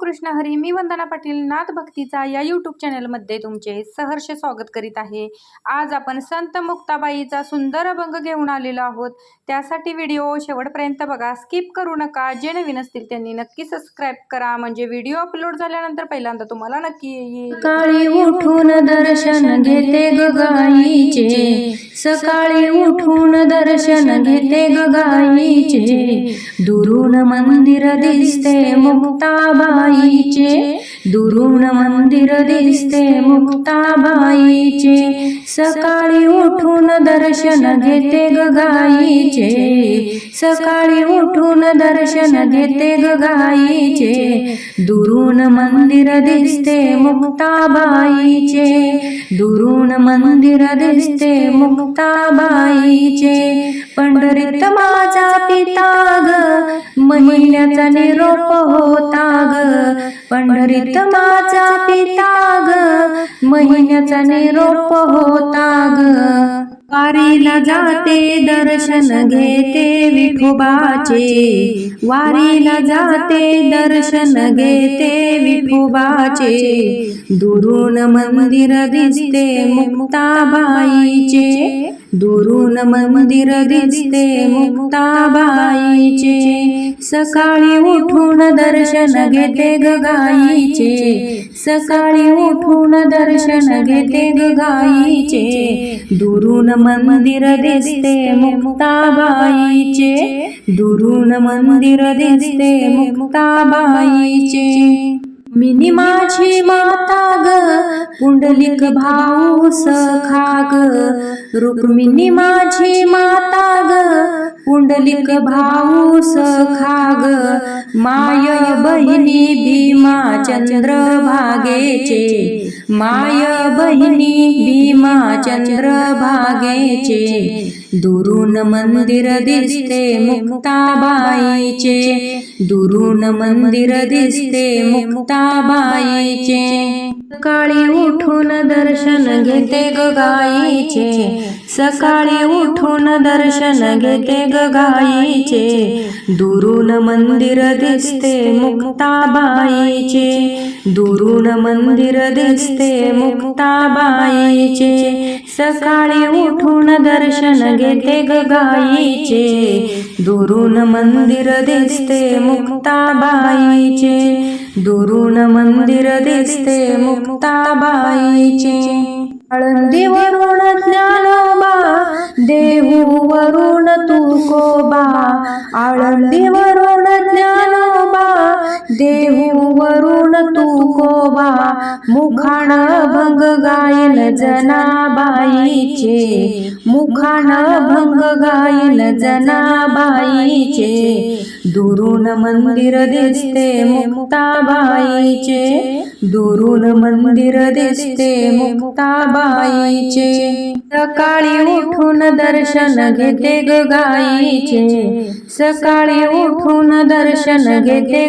कृष्ण हरी मी वंदना पाटील नाथ भक्तीचा या यूट्यूब चॅनलमध्ये तुमचे सहर्ष स्वागत करीत आहे. आज आपण संत मुक्ताबाईचा सुंदर अभंग घेऊन आलेलो आहोत. त्यासाठी व्हिडिओ शेवटपर्यंत बघा. स्किप करू नका. जे नवीन असतील त्यांनी नक्की सबस्क्राईब करा. म्हणजे व्हिडिओ अपलोड झाल्यानंतर पहिल्यांदा तुम्हाला नक्की येईल. सकाळी उठून दर्शन घेते गगाईचे सकाळी उठून दर्शन घेते गगाईचे दुरून मंदिर दिसते मुक्ताबाईचे दुरून मंदिर दिसते मुक्ताबाईचे. सकाळी उठून दर्शन घेते गाईचे सकाळी उठून दर्शन घेते गाईचे दुरून मंदिर दिसते मुक्ताबाईचे. दुरून मंदिर दिसते मुक्ताबाईचे. पंढरीत माझा ताग ग महिन्याचा निरोप होता ग पंढरीत माझा पिता ग महिन्याचा निरोप होता ग वारीला जाते दर्शन घेते विठोबाचे. वारीला जाते दर्शन घेते विठोबाचे. दुरून मंदिर दिसते मुक्ताबाईचे. दुरून मंदिर दिसते मुक्ताबाईचे. सकाळी उठून दर्शन घेते गाईचे. सकाळी उठून दर्शन घेते गाईचे. दुरून मंदिर दिसते मुक्ताबाईचे. दुरून मंदिर दिसते मुक्ताबाईचे. मिनी माझी माता ग पुंडलिक भाऊ सखा ग रुक्मिणी माझी माता ग पुंडलिक भाऊ सखा ग माय बहिणी भीमा चंद्र भागेचे माय बहिणी भीमा चंद्र भागेचे दुरून मंदिर दिसते मुक्ताबाईचे दुरून मंदिर दिसते मुक्ताबाईचे. सकाळी उठून दर्शन घेते गगाईचे सकाळी उठून दर्शन घेते गगाईचे दुरून मंदिर दिसते मुक्ताबाईचे. दुरून मंदिर दिसते मुक्ताबाईचे. सकाळी उठून दर्शन घेते गगाईचे दुरून मंदिर दिसते मुक्ताबाईचे. दुरून मंदिर दिसते मुक्ताबाईचे. आळंदीवरून ज्ञानोबा देहूवरून तुकोबा आळंदीवरून ज्ञानोबा देहूवरून तुकोबा मुखाण भंग गायन जनाबाईचे. मुखाण भंग गायन जनाबाईचे. दुरून मंदिर दिसते मुक्ताबाईचे. दुरून मंदिर दिसते मुक्ताबाईचे. सकाळी उठून दर्शन घेते गाईचे. सकाळी उठून दर्शन घेते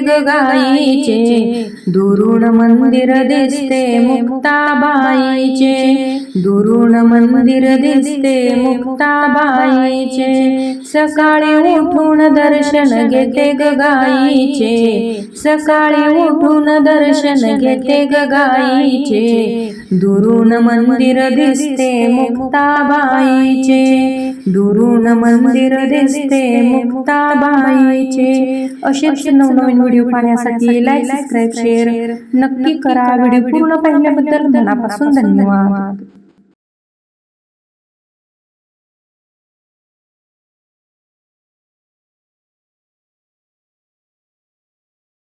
मुक्ताबाईचे. दुरुण मंदिर दिसते मुक्ताबाईचे. दुरुण मंदिर दिसते मुक्ताबाईचे. सकाळी उठून दर्शन घेते गगाईचे सकाळी उठून दर्शन घेते गगाईचे दुरून मंदिर दिसते मुक्ताबाईचे. दुरून मंदिर दिसते मुक्ताबाईचे. असेच नवनवीन व्हिडिओ पाहण्यासाठी लाईक सबस्क्राईब शेअर नक्की करा व्हिडिओ पूर्ण पाहिल्याबद्दल मनापासून धन्यवाद.